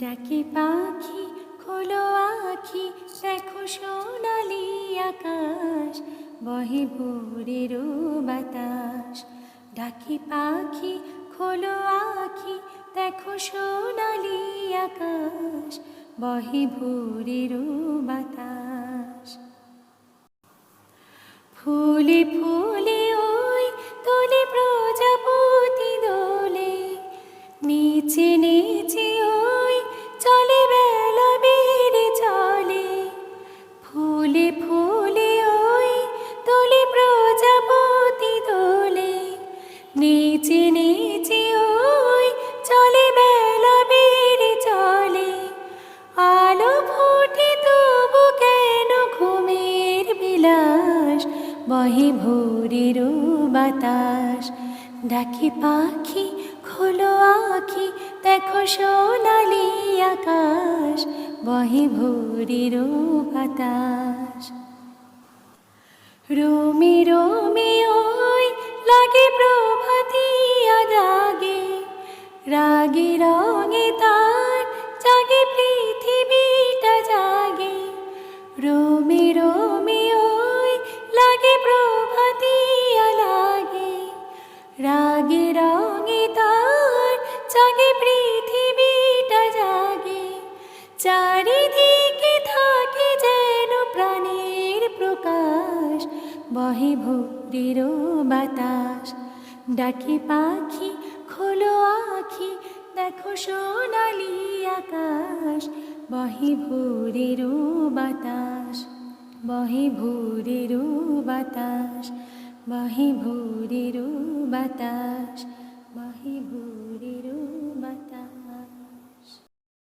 ডাকি পাখি, খোলো আখি, দেখো সোনালি আকাশ, বহে ভোরের বাতাস। ডাকি পাখি, খোলো আখি, দেখো সোনালি আকাশ, বহে ভোরের বাতাস। ফুলে ফুলে ওই তোলে প্রজাপতি দোলে। নিচে নিচে ওই চলে বেলা বেড়ে চলে। ফুলে ফুলে ওই তোলে প্রজাপতি দোলে। নিচে নিচে বহে ভোরের বাতাস। ডাকি পাখি, খোলো আখি, দেখো সোনালি আকাশ। বহে ভোরের বাতাস। রোমে রোমে ওই লাগে প্রভাতি রাগে রাগে রাগে রঙে তার জাগে পৃথিবীটা জাগে। চারিদিকে থাকে যেন প্রাণের প্রকাশ। বহে ভোরের বাতাস। ডাকে পাখি, খোলো আখি, দেখো সোনালি আকাশ। বহে ভোরের বাতাস, বহে ভোরের বাতাস। বহে ভোরের বাতাস।